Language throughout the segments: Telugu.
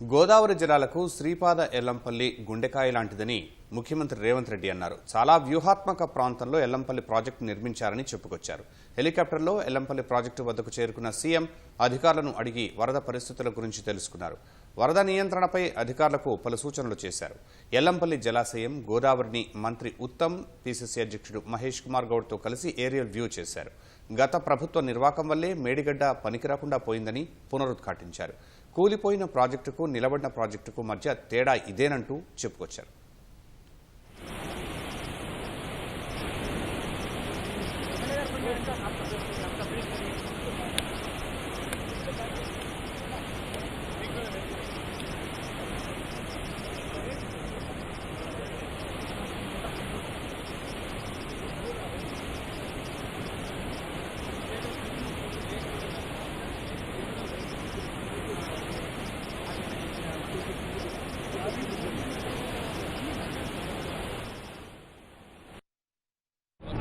గోదావరి జిల్లాలకు శ్రీపాద ఎల్లంపల్లి గుండెకాయ లాంటిదని ముఖ్యమంత్రి రేవంత్ రెడ్డి అన్నారు. చాలా వ్యూహాత్మక ప్రాంతంలో ఎల్లంపల్లి ప్రాజెక్టు నిర్మించారని చెప్పుకొచ్చారు. హెలికాప్టర్లో ఎల్లంపల్లి ప్రాజెక్టు వద్దకు చేరుకున్న సీఎం అధికారులను అడిగి వరద పరిస్థితుల గురించి తెలుసుకున్నారు. వరద నియంత్రణపై అధికారులకు పలు సూచనలు చేశారు. ఎల్లంపల్లి జలాశయం గోదావరిని మంత్రి ఉత్తమ్ పీసీసీ అధ్యక్షుడు మహేష్ కుమార్ గౌడ్తో కలిసి ఏరియల్ వ్యూ చేశారు. గత ప్రభుత్వ నిర్వాకం వల్లే మేడిగడ్డ పనికిరాకుండా పోయిందని పునరుద్ఘాటించారు. కూలిపోయిన ప్రాజెక్టుకు నిలబడిన ప్రాజెక్టుకు మధ్య తేడా ఇదేనంటూ చెప్పుకొచ్చారు.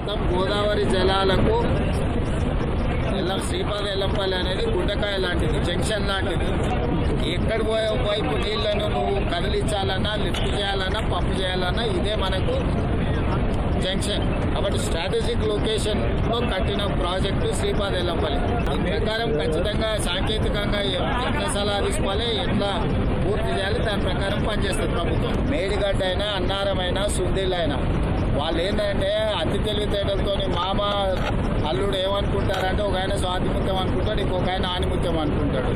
శాతం గోదావరి జలాలకు ఎల్లం శ్రీపాద ఎల్లంపల్లి అనేది గుండకాయ లాంటిది జంక్షన్ లాంటిది. ఎక్కడ పోయే వైపు నీళ్ళను నువ్వు కదిలించాలన్నా లిఫ్ట్ చేయాలన్నా పంప్ చేయాలన్నా ఇదే మనకు జంక్షన్. కాబట్టి స్ట్రాటజిక్ లొకేషన్లో కట్టిన ప్రాజెక్టు శ్రీపాద ఎల్లంపల్లి. దీని ప్రకారం ఖచ్చితంగా సాంకేతికంగా ఎట్లా సలహా తీసుకోవాలి ఎట్లా పూర్తి చేయాలి దాని ప్రకారం పనిచేస్తుంది ప్రభుత్వం. మేడిగడ్డ అయినా అన్నారం అయినా సుందిల్ అయినా వాళ్ళు ఏంటంటే అతి తెలివితేటలతో మామ అల్లుడు ఏమనుకుంటారంటే ఒక ఆయన స్వాతిముత్యం అనుకుంటాడు ఇంకొక ఆయన ఆనిముత్యం అనుకుంటాడు.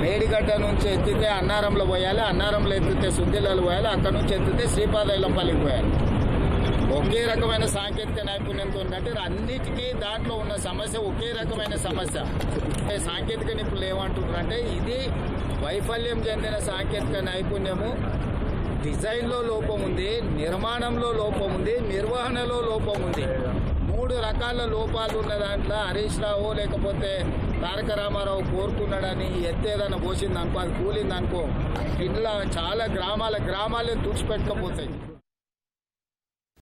మేడిగడ్డ నుంచి ఎత్తితే అన్నారంలో పోయాలి అన్నారంలో ఎత్తితే సుద్దిలలో పోయాలి అక్కడ నుంచి ఎత్తితే శ్రీపాదైలంపల్లికి పోయాలి. ఒకే రకమైన సాంకేతిక నైపుణ్యంతో ఉందంటే అన్నిటికీ దాంట్లో ఉన్న సమస్య ఒకే రకమైన సమస్య. అంటే సాంకేతిక నిపుణులు ఏమంటున్నారంటే ఇది వైఫల్యం చెందిన సాంకేతిక నైపుణ్యము డిజైన్లో లోపం ఉంది నిర్మాణంలో లోపం ఉంది నిర్వహణలో లోపం ఉంది. మూడు రకాల లోపాలు ఉన్న దాంట్లో హరీష్ రావు లేకపోతే తారక రామారావు కోరుకున్నాడని ఎత్తేదన్న పోసింది అనుకో అది కూలింది అనుకో ఇట్లా చాలా గ్రామాల గ్రామాలే తుడిచిపెట్టకపోతాయి.